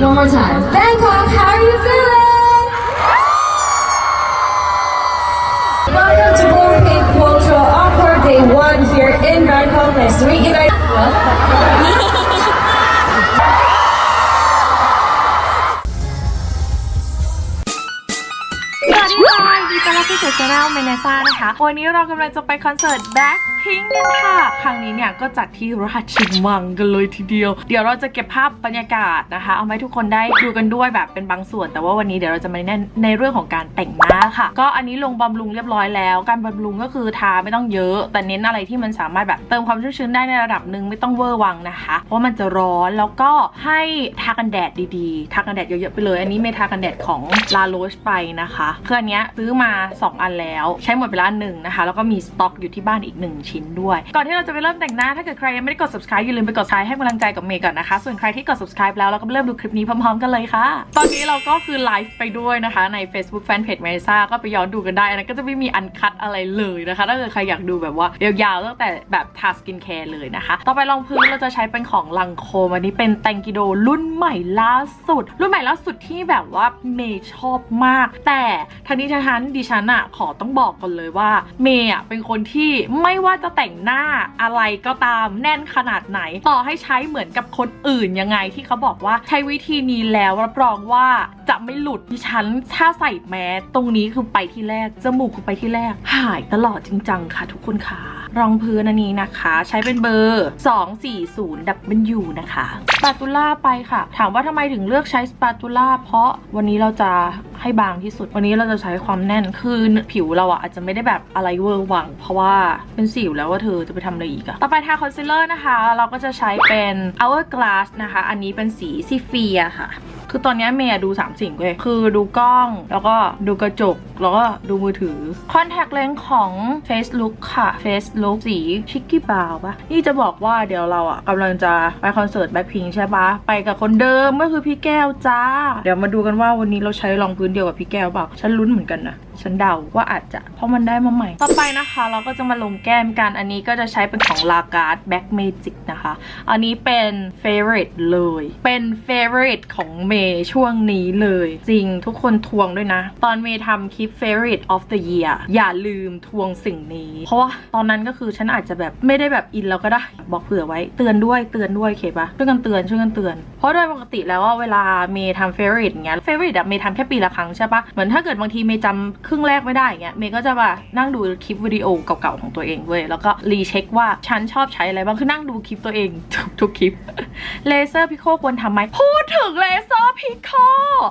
One more time. Bangkok, how are you feeling? Welcome to Blackpink Cultural Encore Day 1 here in Bangkok. Nice to meet you guys. ยินดีต้อนรับเช anel เมเนซ่านะคะ วันนี้เรากำลังจะไปคอนเสิร์ต Blackpink กันค่ะ ครั้งนี้เนี่ยก็จัดที่ราชมังกันเลยทีเดียว เดี๋ยวเราจะเก็บภาพบรรยากาศนะคะ เอามาให้ทุกคนได้ดูกันด้วยแบบเป็นบางส่วน แต่ว่าวันนี้เดี๋ยวเราจะมาเน้นในเรื่องของการแต่งหน้าค่ะ ก็อันนี้ลงบำรุงเรียบร้อยแล้ว การบำรุงก็คือทาไม่ต้องเยอะ แต่เน้นอะไรที่มันสามารถแบบเติมความชุ่มชื้นได้ในระดับหนึ่งไม่ต้องเวอร์วังนะคะ เพราะมันจะร้อนแล้วก็ให้ทากันแดดดีๆ ทากันแดดเยอะๆไปเลย อันนี้เมทากันแดดของลาโรชไปนะคะคืออันเนี้ยซื้อมา2 อันแล้ว ใช้หมดไปแล้วอันหนึ่งนะคะ แล้วก็มีสต็อกอยู่ที่บ้านอีก 1 ชิ้นด้วย ก่อนที่เราจะไปเริ่มแต่งหน้าถ้าเกิดใครยังไม่ได้กด subscribe อย่าลืมไปกด subscribe ให้กำลังใจกับเมย์ก่อนนะคะ ส่วนใครที่กด subscribe แล้วเราก็เริ่มดูคลิปนี้พร้อมๆกันเลยค่ะ ตอนนี้เราก็คือไลฟ์ไปด้วยนะคะใน Facebook Fanpage เมซ่าก็ไปย้อนดูกันได้อันนั้นก็จะไม่มีอันคัดอะไรเลยนะคะถ้าเกิดใครอยากดูแบบว่ายาวๆตั้งแต่แบบทาสกินแคร์เลยนะคะ ต่อไปรองพื้นเราจะใช้เป็นของลังโคมอันนี้เป็นแตงกิโดรุ่นใหม่ล่าสุด รุ่นใหม่ล่าสุดที่แบบว่าเมย์ชอบมาก แต่ทั้งนี้ทั้งนั้นดิฉันอะขอต้องบอกก่อนเลยว่า เมย์อะเป็นคนที่ไม่ว่าจะแต่งหน้าอะไรก็ตามแน่นขนาดไหน ต่อให้ใช้เหมือนกับคนอื่นยังไงที่เขาบอกว่าใช้วิธีนี้แล้วรับรองว่าจะไม่หลุดดิฉันถ้าใส่แมสตรงนี้คือไปที่แรกจมูกคือไปที่แรก หายตลอดจริงจังค่ะทุกคนค่ะรองพื้นอันนี้นะคะ ใช้เป็นเบอร์ 240 W นะคะสปาตูล่าไปค่ะ ถามว่าทำไมถึงเลือกใช้สปาตูล่าเพราะวันนี้เราจะให้บางที่สุด วันนี้เราจะใช้ความแน่นคือผิวเราอะอาจจะไม่ได้แบบอะไรเวอร์วัง เพราะว่าเป็นสิวแล้วว่าเธอจะไปทำอะไรอีกอะต่อไปทาคอนซีลเลอร์นะคะ เราก็จะใช้เป็น Hourglass นะคะ อันนี้เป็นสีซีเฟียค่ะ คือตอนนี้เมย์ดู 3 สิ่งเว้ยคือดูกล้อง แล้วก็ดูกระจก แล้วก็ดูมือถือคอนแทคเลนส์ของ Facebook ค่ะ Facebook สีชิคกี้บาวปะนี่จะบอกว่าเดี๋ยวเราอะกำลังจะไปคอนเสิร์ตแบ็คพิงใช่ปะไปกับคนเดิมก็คือพี่แก้วจ้า เดี๋ยวมาดูกันว่าวันนี้เราใช้รองพื้นเดียวกับพี่แก้วเปล่าฉันลุ้นเหมือนกันนะ ฉันเดาว่าอาจจะ เพราะมันได้มาใหม่ ต่อไปนะคะ เราก็จะมาลงแก้มกัน อันนี้ก็จะใช้เป็นของลาการ์ดแบ็กเมจิกนะคะ อันนี้เป็น favorite เลย เป็น favorite ของเมย์ช่วงนี้เลย จริงทุกคนทวงด้วยนะ ตอนเมย์ทำคลิป favorite of the year อย่าลืมทวงสิ่งนี้ เพราะว่าตอนนั้นก็คือฉันอาจจะแบบไม่ได้แบบอินแล้วก็ได้ บอกเผื่อไว้เตือนด้วยเตือนด้วยเคปะช่วยกันเตือนช่วยกันเตือน เพราะโดยปกติแล้วเวลาเมย์ทำ favorite อย่างเงี้ย favorite อะเมย์ทำแค่ปีละครั้งใช่ปะเหมือนถ้าเกิดบางทีเมย์จำครึ่งแรกไม่ได้อย่างเงี้ยเมย์ก็จะมานั่งดูคลิปวิดีโอเก่าๆของตัวเองเว้ยแล้วก็รีเช็คว่าฉันชอบใช้อะไรบ้างคือนั่งดูคลิปตัวเองทุกทุกคลิปเลเซอร์พิโคควรทำไหมพูดถึงเลเซอร์พิโค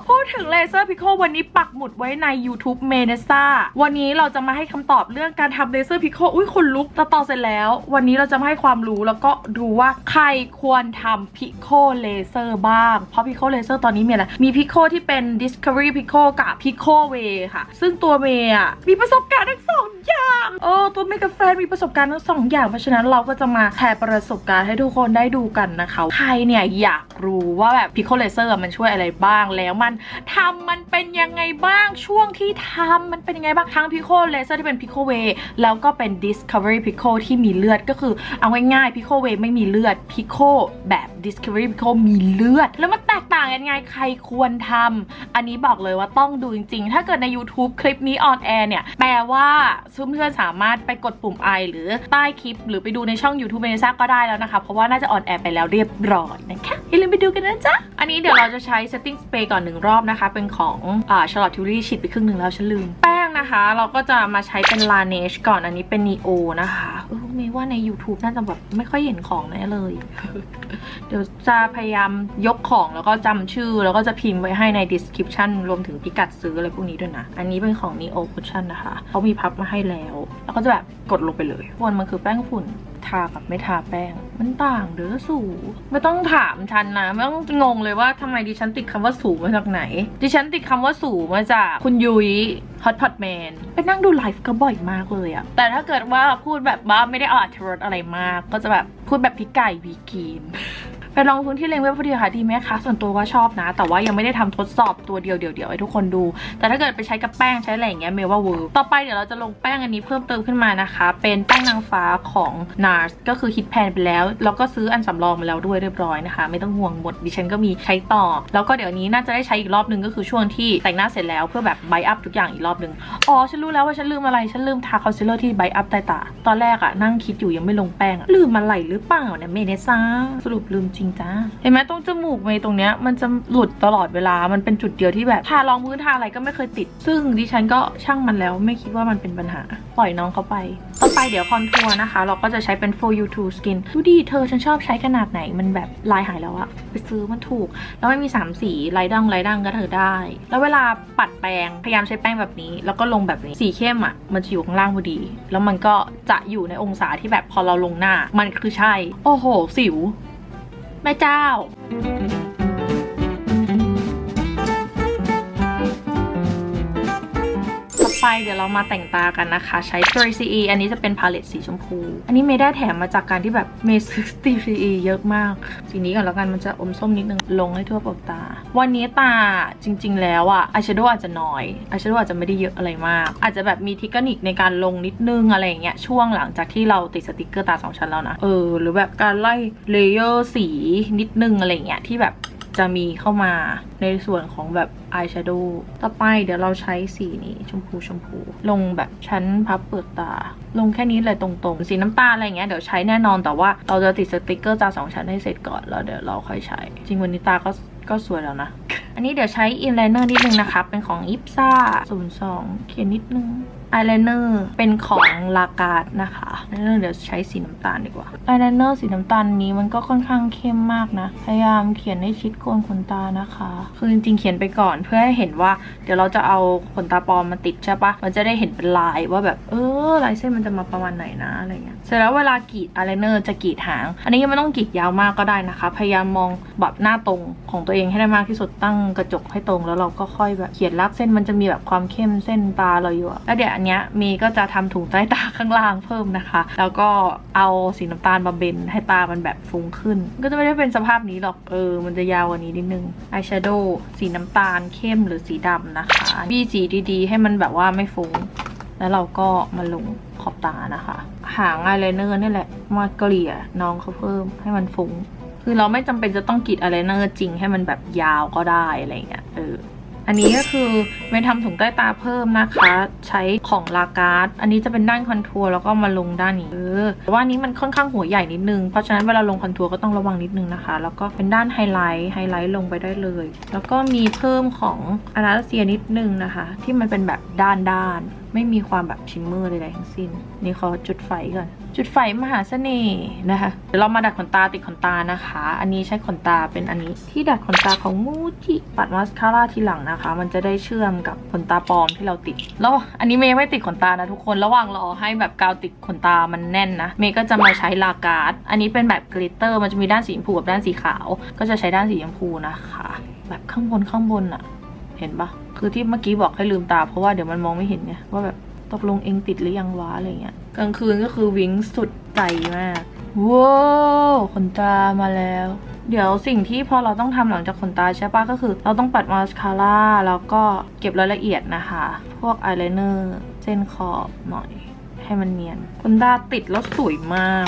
พูดถึงเลเซอร์พิโควันนี้ปักหมุดไว้ใน YouTube เมเนซ่าวันนี้เราจะมาให้คำตอบเรื่องการทำเลเซอร์พิโคอุ้ยคนลุกต่ต่อเสร็จแล้ว วันนี้เราจะมาให้ความรู้แล้วก็ดูว่าใครควรทำพิโคเลเซอร์บ้าง เพราะพิโคเลเซอร์ตอนนี้มีอะไรมีพิโคที่เป็น Discovery Pico กับ Pico Way ค่ะ ซึ่งตัวเมย์อะมีประสบการณ์ทั้งสองอย่างเออตัวเมย์กับแฟนมีประสบการณ์ทั้งสองอย่าง เพราะฉะนั้นเราก็จะมาแชร์ประสบการณ์ให้ทุกคนได้ดูกันนะคะ ใครเนี่ยอยากรู้ว่าแบบพิโคเลเซอร์มันช่วยอะไรบ้าง แล้วมันทำมันเป็นยังไงบ้างช่วงที่ทำมันเป็นยังไงบ้างทั้งพิโคเลเซอร์ที่เป็นพิโคเวแล้วก็เป็น Discovery Pico ที่มีเลือดก็คือเอาง่ายๆพิโคเวไม่มีเลือดพิโคแบบ Discovery Pico มีเลือด แล้วมันแตกต่างยังไงใครควรทำอันนี้บอกเลยว่าต้องดูจริงๆ ถ้าเกิดใน YouTube คลิปนี้ออนแอร์เนี่ย แปลว่าเพื่อนๆสามารถไปกดปุ่มไอหรือใต้คลิป หรือไปดูในช่อง YouTube เมซ่าก็ได้แล้วนะคะ เพราะว่าน่าจะออนแอร์ไปแล้วเรียบร้อยนะคะอย่าลืมไปดูกันนะจ๊ะ อันนี้เดี๋ยวเราจะใช้ setting spray ก่อนหนึ่งรอบนะคะ เป็นของอ่า Charlotte Tilbury ฉีดไปครึ่งหนึ่งแล้วฉันลืมแป้ นะคะ เราก็จะมาใช้เป็นลาเนชก่อนอันนี้เป็นนีโอนะคะเออมีว่าใน YouTube น่าจะแบบไม่ค่อยเห็นของแน่เลย เดี๋ยวจะพยายามยกของแล้วก็จำชื่อ แล้วก็จะพิมพ์ไว้ให้ใน description รวมถึงพิกัดซื้ออะไรพวกนี้ด้วยนะ อันนี้เป็นของนีโอคุชชั่นนะคะเขามีพับมาให้แล้ว แล้วก็จะแบบกดลงไปเลยวนมันคือแป้งฝุ่น ทากับไม่ทาแป้ง มันต่างเด้อสูไม่ต้องถามฉันนะไม่ต้องงงเลยว่าทำไมดิฉันติดคำว่าสูมาจากไหน ดิฉันติดคำว่าสูมาจากคุณยุ้ยฮอตพอตแมนไปนั่งดูไลฟ์ก็บ่อยมากเลยอะแต่ถ้าเกิดว่าพูดแบบว่าไม่ได้เอาอัธรสอะไรมาก ก็จะแบบพูดแบบพี่ไก่วีกีน ไปลองพื้นที่เลงเว็บพอดีค่ะดีไหมคะส่วนตัวว่าชอบนะ แต่ว่ายังไม่ได้ทำทดสอบตัวเดียวเดี๋ยวๆให้ทุกคนดู แต่ถ้าเกิดไปใช้กับแป้งใช้อะไรอย่างเงี้ยเมว่าเวิร์กต่อไปเดี๋ยวเราจะลงแป้งอันนี้เพิ่มเติมขึ้นมานะคะ เป็นแป้งนางฟ้าของ NARS ก็คือฮิตแพนไปแล้ว แล้วก็ซื้ออันสำรองมาแล้วด้วยเรียบร้อยนะคะ ไม่ต้องห่วงหมดดิฉันก็มีใช้ต่อ แล้วก็เดี๋ยวนี้น่าจะได้ใช้อีกรอบนึงก็คือช่วงที่แต่งหน้าเสร็จแล้วเพื่อแบบไบอัพทุกอย่างอีกรอบนึงอ๋อฉันรู้แล้วว่าฉันลืมอะไรฉันลืมทาคอนซีลเลอร์ที่ไบอัพใต้ตาตอนแรกอะนั่งคิดอยู่ยังไม่ลงแป้งลืมอะไรหรือเปล่าเนี่ยเมเนซ่าสรุปลืมจริงจ้าเห็นไหมตรงจมูกเมย์ตรงเนี้ยมันจะหลุดตลอดเวลามันเป็นจุดเดียวที่แบบทารองพื้นทาอะไรก็ไม่เคยติด ซึ่งดิฉันก็ช่างมันแล้วไม่คิดว่ามันเป็นปัญหา ปล่อยน้องเขาไป ต่อไปเดี๋ยวคอนทัวร์นะคะ เราก็จะใช้เป็น for you to skin ดูดิเธอฉันชอบใช้ขนาดไหนมันแบบลายหายแล้วอะไปซื้อมันถูก แล้วไม่มีสามสีลายดังลายดังก็เธอได้ แล้วเวลาปัดแปรงพยายามใช้แป้งแบบนี้ แล้วก็ลงแบบนี้สีเข้มอะมันจะอยู่ข้างล่างพอดี แล้วมันก็จะอยู่ในองศาที่แบบพอเราลงหน้ามันคือใช่ โอ้โหสิว แม่เจ้า ไปเดี๋ยวเรามาแต่งตากันนะคะ ใช้ 3CE อันนี้จะเป็นพาเลตสีชมพู อันนี้เมย์ได้แถมมาจากการที่แบบเมย์ซื้อ 3CE เยอะมาก สีนี้ก่อนแล้วกันมันจะอมส้มนิดนึงลงให้ทั่วเปลือกตา วันนี้ตาจริง ๆ แล้วอะอายแชโดว์อาจจะน้อยอายแชโดว์อาจจะไม่ได้เยอะอะไรมาก อาจจะแบบมีเทคนิคในการลงนิดนึงอะไรอย่างเงี้ยช่วงหลังจากที่เราติดสติกเกอร์ตาสองชั้นแล้วนะเออหรือแบบการไล่เลเยอร์สีนิดนึงอะไรอย่างเงี้ยที่แบบ จะมีเข้ามาในส่วนของแบบอายแชโดว์ต่อไปเดี๋ยวเราใช้สีนี้ชมพูชมพู ลงแบบชั้นพับเปลือกตา ลงแค่นี้เลยตรงๆ สีน้ำตาลอะไรเงี้ยเดี๋ยวใช้แน่นอนแต่ว่าเราจะติดสติกเกอร์ตาสองชั้นให้เสร็จก่อนแล้วเดี๋ยวเราค่อยใช้ จริงวันนี้ตาก็ก็สวยแล้วนะ อันนี้เดี๋ยวใช้อินไลเนอร์นิดนึงนะคะ เป็นของอิปซ่า02 เขียนนิดนึง อายไลเนอร์เป็นของลากาดนะคะอายไลเนอร์เดี๋ยวใช้สีน้ำตาลดีกว่าอายไลเนอร์สีน้ำตาลนี้มันก็ค่อนข้างเข้มมากนะ พยายามเขียนให้ชิดโคนขนตานะคะ คือจริงๆเขียนไปก่อนเพื่อให้เห็นว่า เดี๋ยวเราจะเอาขนตาปลอมมาติดใช่ปะมันจะได้เห็นเป็นลายว่าแบบเออลายเส้นมันจะมาประมาณไหนนะอะไรเงี้ยเสร็จแล้วเวลากรีดอายไลเนอร์จะกรีดหาง อันนี้ยังไม่ต้องกรีดยาวมากก็ได้นะคะ พยายามมองแบบหน้าตรงของตัวเองให้ได้มากที่สุดตั้งกระจกให้ตรง แล้วเราก็ค่อยแบบเขียนลากเส้นมันจะมีแบบความเข้มเส้นตาเราอยู่แล้วเดี๋ยวอันเนี้ยมย์ก็จะทำถุงใต้ตาข้างล่างเพิ่มนะคะ แล้วก็เอาสีน้ำตาลมาเบนให้ตามันแบบฟุ้งขึ้น ก็จะไม่ได้เป็นสภาพนี้หรอกเออ มันจะยาวกว่านี้นิดนึงอายแชโดว์สีน้ำตาลเข้มหรือสีดำนะคะบี้สีดีๆ ให้มันแบบว่าไม่ฟุ้งแล้วเราก็มาลงขอบตานะคะ หางอายไลเนอร์นี่แหละมาเกลี่ยน้องเขาเพิ่มให้มันฟุง้ง คือเราไม่จำเป็นจะต้องกรีดอายไลเนอร์จริงให้มันแบบยาวก็ได้อะไรเงี้ยเออ อันนี้ก็คือเม่ทำถุงใต้ตาเพิ่มนะคะ ใช้ของลาการ์ดอันนี้จะเป็นด้านคอนทัวร์แล้วก็มาลงด้านนี้เออแต่ว่านี้มันค่อนข้างหัวใหญ่นิดนึง เพราะฉะนั้นเวลาลงคอนทัวร์ก็ต้องระวังนิดนึงนะคะ แล้วก็เป็นด้านไฮไลท์ไฮไลท์ลงไปได้เลย แล้วก็มีเพิ่มของอนาเซียนิดนึงนะคะ ที่มันเป็นแบบด้านด้าน ไม่มีความแบบชิมเมอร์ใดๆทั้งสิ้น นี่ขอจุดไฟก่อน จุดไฟมหาเสน่ห์นะคะ เดี๋ยวเรามาดัดขนตาติดขนตานะคะ อันนี้ใช้ขนตาเป็นอันนี้ ที่ดัดขนตาของมูจิปัดมาสคาร่าทีหลังนะคะ มันจะได้เชื่อมกับขนตาปลอมที่เราติด แล้วอันนี้เมย์ไม่ติดขนตานะทุกคน ระหว่างรอให้แบบกาวติดขนตามันแน่นนะ เมย์ก็จะมาใช้ลาการ์ด อันนี้เป็นแบบกลิตเตอร์ มันจะมีด้านสีชมพูกับด้านสีขาว ก็จะใช้ด้านสีชมพูนะคะ แบบข้างบนข้างบนอะเห็นปะ คือที่เมื่อกี้บอกให้ลืมตาเพราะว่าเดี๋ยวมันมองไม่เห็นไงว่าแบบตกลงเองติดหรือยังวะอะไรเงี้ยกลางคืนก็คือวิ้งสุดใจมากว้าวขนตามาแล้ว เดี๋ยวสิ่งที่พอเราต้องทำหลังจากขนตาใช่ปะก็คือ เราต้องปัดมาสคาร่าแล้วก็เก็บรายละเอียดนะคะ พวกอายไลเนอร์เส้นขอบหน่อย ให้มันเนียนขนตาติดแล้วสวยมาก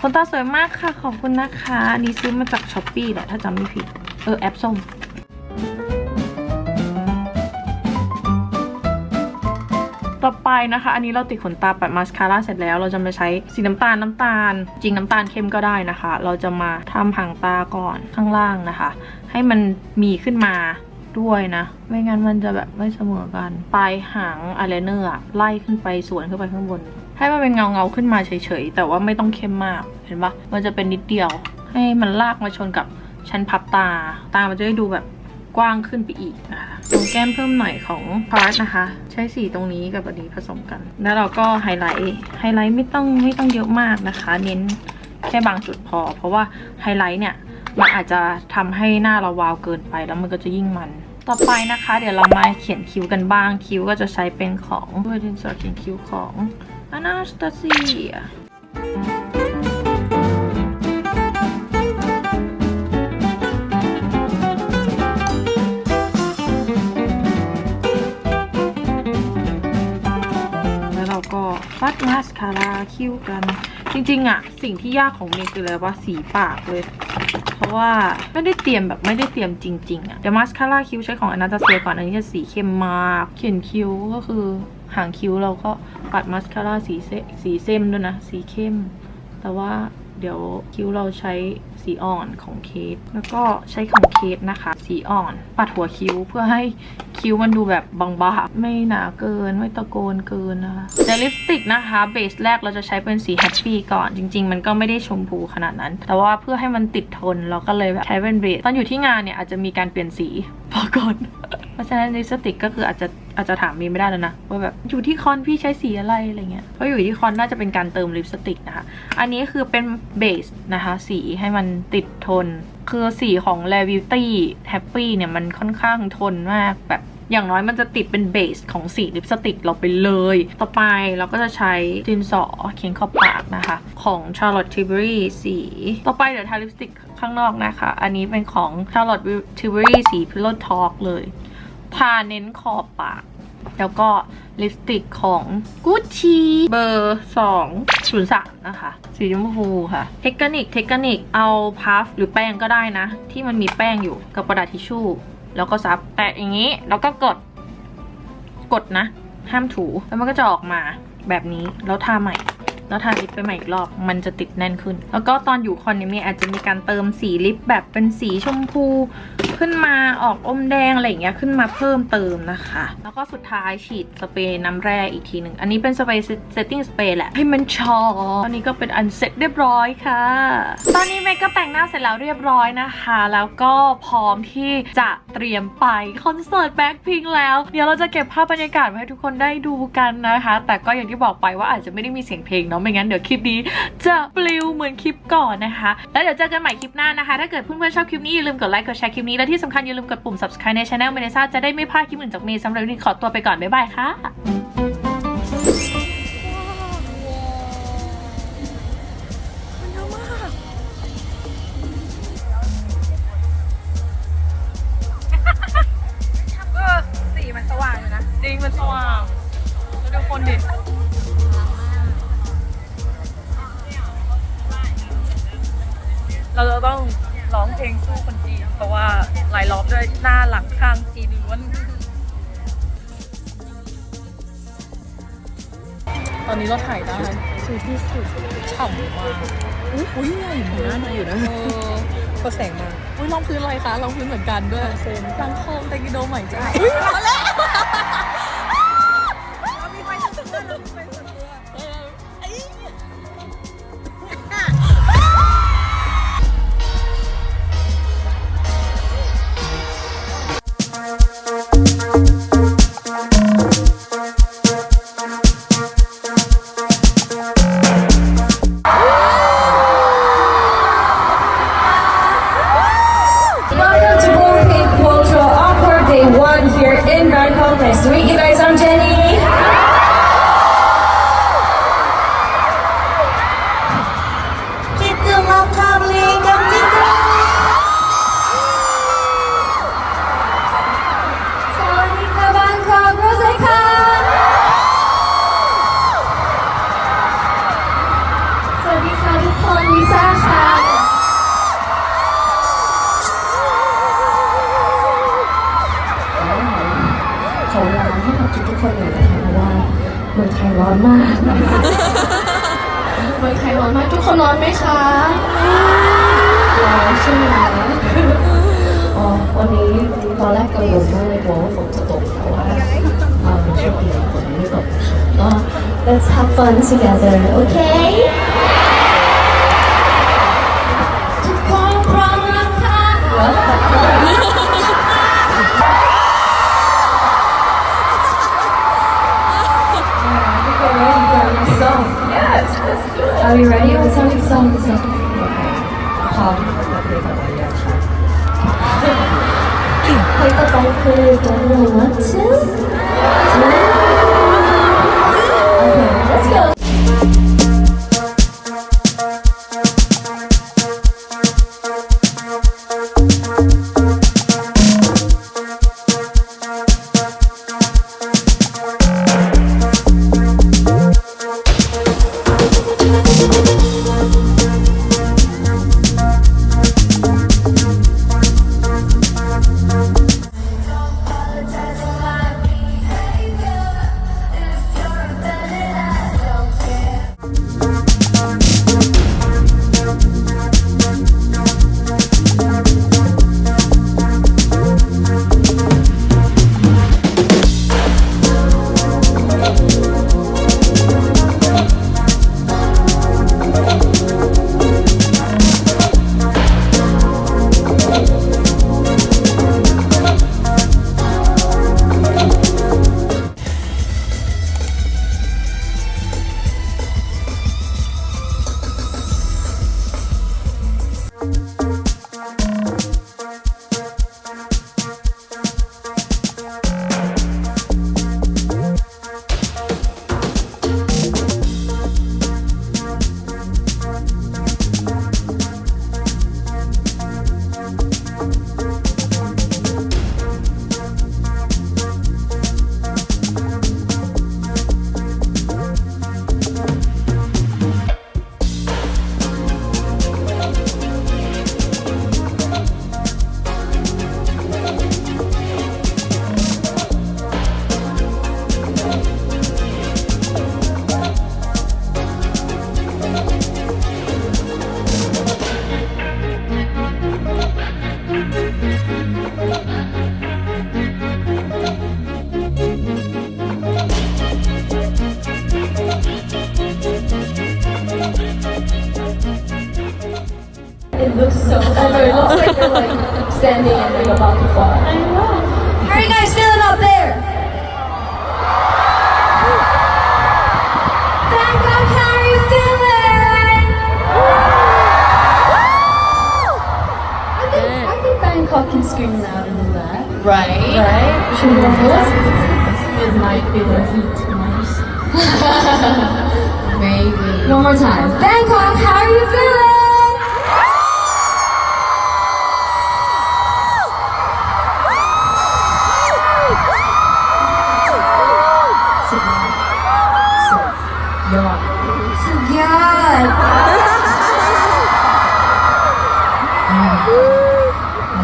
ขนตาสวยมากค่ะขอบคุณนะคะ อันนี้ซื้อมาจากช้อปปี้แหละถ้าจำไม่ผิด เออแอปส้ม ต่อไปนะคะ อันนี้เราติดขนตาปัดมาสคาร่าเสร็จแล้ว เราจะมาใช้สีน้ำตาลน้ำตาล จริงน้ำตาลเข้มก็ได้นะคะ เราจะมาทำหางตาก่อนข้างล่างนะคะ ให้มันมีขึ้นมาด้วยนะ ไม่งั้นมันจะแบบไม่เสมอกัน ปลายหางอายไลเนอร์อไล่ขึ้นไปสวนขึ้นไปข้างบน ให้มันเป็นเงาเงาขึ้นมาเฉยๆ แต่ว่าไม่ต้องเข้มมาก เห็นปะมันจะเป็นนิดเดียว ให้มันลากมาชนกับชั้นพับตา ตามันจะได้ดูแบบ กว้างขึ้นไปอีกนะคะตรงแก้มเพิ่มหน่อยของพาร์ทนะคะ ใช้สีตรงนี้กับอันนี้ผสมกัน แล้วเราก็ไฮไลท์ไฮไลท์ไม่ต้องไม่ต้องเยอะมากนะคะ เน้นแค่บางจุดพอ เพราะว่าไฮไลท์เนี่ยมันอาจจะทำให้หน้าเราวาวเกินไปแล้วมันก็จะยิ่งมันต่อไปนะคะ เดี๋ยวเรามาเขียนคิ้วกันบ้าง คิ้วก็จะใช้เป็นของด้วยดินสอเขียนคิ้วของ Anastasia าคิ้วกัน จริง ๆอะสิ่งที่ยากของเมย์คืออะไรว่าสีปากเลย เพราะว่าไม่ได้เตรียมแบบไม่ได้เตรียมจริง ๆอะเดี๋ยวมาสคาร่าคิ้วใช้ของอนาตาเซียก่อนอันนี้จะสีเข้มมาก เขียนคิ้วก็คือหางคิ้วเราก็ปัดมาสคาร่าสีเซสีเส้มด้วยนะ สีเข้ม แต่ว่าเดี๋ยวคิ้วเราใช้ สีอ่อนของเคสแล้วก็ใช้ของเคสนะคะ สีอ่อน ปัดหัวคิ้วเพื่อให้คิ้วมันดูแบบบางๆไม่หนาเกินไม่ตะโกนเกินนะคะแต่ลิปสติกนะคะเบสแรกเราจะใช้เป็นสีแฮปปี้ก่อนจริง ๆ มันก็ไม่ได้ชมพูขนาดนั้น แต่ว่าเพื่อให้มันติดทนเราก็เลยแบบใช้เป็นเบสตอนอยู่ที่งานเนี่ยอาจจะมีการเปลี่ยนสีพอก่อน ราะฉะนั้นลิปสติกก็คืออาจจะอาจจะถามมีไม่ได้แล้วนะว่าแบบอยู่ที่คอนพี่ใช้สีอะไรอะไรเงี้ยเพราะอยู่ที่คอนน่าจะเป็นการเติมลิปสติกนะคะ อันนี้คือเป็นเบสนะคะ สีให้มันติดทน คือสีของ l a v i t y Happy เนี่ยมันค่อนข้างทนมากแบบอย่างน้อยมันจะติดเป็นเบสของสีลิปสติกเราไปเลย ต่อไปเราก็จะใช้ดินสอเขียนขอบปากนะคะ ของ Charlotte Tilbury สี ต่อไปเดี๋ยวทาลิปสติกข้างนอกนะคะ อันนี้เป็นของ Charlotte Tilbury สี Pillow Talk เลย ทาเน้นขอบปาก แล้วก็ลิปสติกของ Gucci เบอร์203 นะคะ สีชมพูค่ะ เทคนิคเทคนิคเอาพัฟหรือแป้งก็ได้นะ ที่มันมีแป้งอยู่กับกระดาษทิชชู่ แล้วก็ซับแตะอย่างนี้ แล้วก็กด กดนะ ห้ามถูแล้วมันก็จะออกมาแบบนี้แล้วทาใหม่ แล้วทาลิปไปใหม่อีกรอบมันจะติดแน่นขึ้น แล้วก็ตอนอยู่คอนเนี่ยมีอาจจะมีการเติมสีลิปแบบเป็นสีชมพู ขึ้นมาออกอมแดงอะไรอย่างเงี้ยขึ้นมาเพิ่มเติมนะคะ แล้วก็สุดท้ายฉีดสเปรย์น้ำแร่อีกทีหนึ่งอันนี้เป็นสเปรย์เซตติ้งสเปรย์แหละให้มันชอตอนนี้ก็เป็นอันเสร็จเรียบร้อยค่ะ ตอนนี้เมย์ก็แต่งหน้าเสร็จแล้วเรียบร้อยนะคะ แล้วก็พร้อมที่จะเตรียมไปคอนเสิร์ตแบ็คพิงแล้ว เดี๋ยวเราจะเก็บภาพบรรยากาศไว้ให้ทุกคนได้ดูกันนะคะ แต่ก็อย่างที่บอกไปว่าอาจจะไม่ได้มีเสียงเพลงเนาะไม่งั้นเดี๋ยวคลิปนี้จะปลิวเหมือนคลิปก่อนนะคะ แล้วเดี๋ยวเจอกันใหม่คลิปหน้านะคะ ถ้าเกิดเพื่อนๆชอบคลิปนี้อย่าลืมกดไลค์กดแชร์คลิปนี้และที่สำคัญอย่าลืมกดปุ่ม subscribe ใน channel เมเนซ่าจะได้ไม่พลาดคลิปอื่นจากเมย์สำหรับวันนี้ขอตัวไปก่อนบ๊ายบายค่ะก็สีมันสว่างอยู่นะ จริงมันสว่างแล้วดูคนดิ เราจะต้องร้องเพลงสู้คนจีน เพราะว่าหลายรอบด้วยหน้าหลังข้างจีนล้วน ตอนนี้เราถ่ายได้คือที่สุดฉ่ำมากอุ้ยใหญ่มากอยู่นะพอแสงมาอุ้ยรองพื้นอะไรคะรองพื้นเหมือนกันด้วยเซนรังโคมแต่กิโดใหม่จ้ามี เมืองไทยร้อนมากทุกคนร้อนไหมคะร้อนใช่ไหมอ๋อวันนี้ตอนแรกกังวลมากเลยกลัวว่าฝนจะตกแต่ว่าโชคดีฝนไม่ตกก็ let's have fun together okay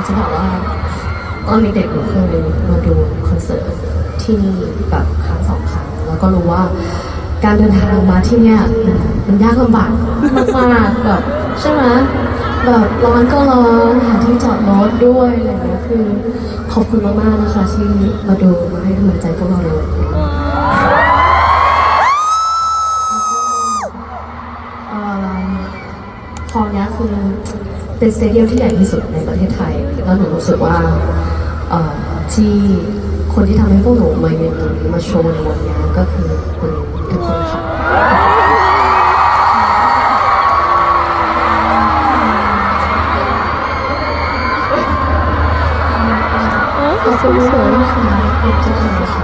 จะบอกว่าตอนเด็กๆหนูเคยมาดูคอนเสิร์ตที่นี่แบบครั้งสองครั้งแล้วก็รู้ว่าการเดินทางมาที่เนี่ยมันยากลำบากมากๆแบบใช่ไหมแบบร้อนก็ร้อนหาที่จอดรถด้วยอะไรเงี้ยคือขอบคุณมากๆนะคะที่มาดูมาให้กำลังใจพวกเราเอ่อฮอเนี้ยคือ เป็นสเตเดียมที่ใหญ่ที่สุดในประเทศไทย แล้วหนูรู้สึกว่าเอ่อที่คนที่ทำให้พวกหนูมาเยือนตรงนี้มาโชว์ในวันนี้ก็คือคุณทุกคนค่ะขอบคุณมากนะคะขอบคุณทุกคนค่ะ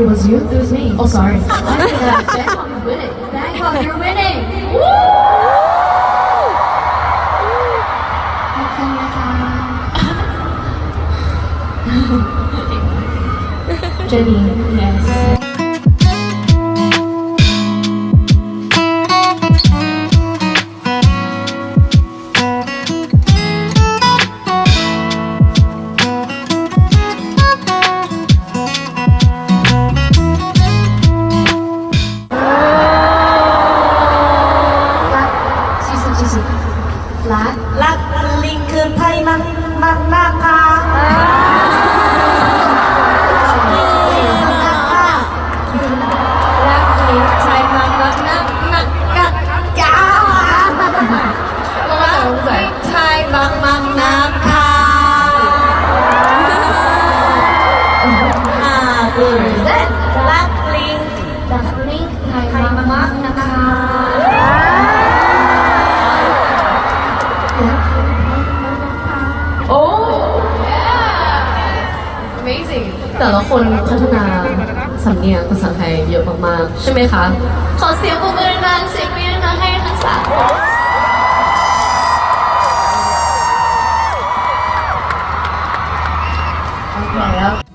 It was you? It was me. Oh, sorry. I said that Bangkok is winning. Bangkok, you're winning. ขอบคุณนะคะ Jenny, yes. นี้ชายมังรักนักนักกักจ้ารักนี้ชายมังมังนักค่ะอ่าคือรักลิงรักนี้ชายมังมังนะคะโอ้ amazing แต่ละคนพัฒนา สำเนียงภาษาไทยเยอะมากๆ ใช่ไหมคะ ขอเสียงปรบมือดังๆเสียงปรบมือดังๆให้ทั้งสามคนโอเคแล้ว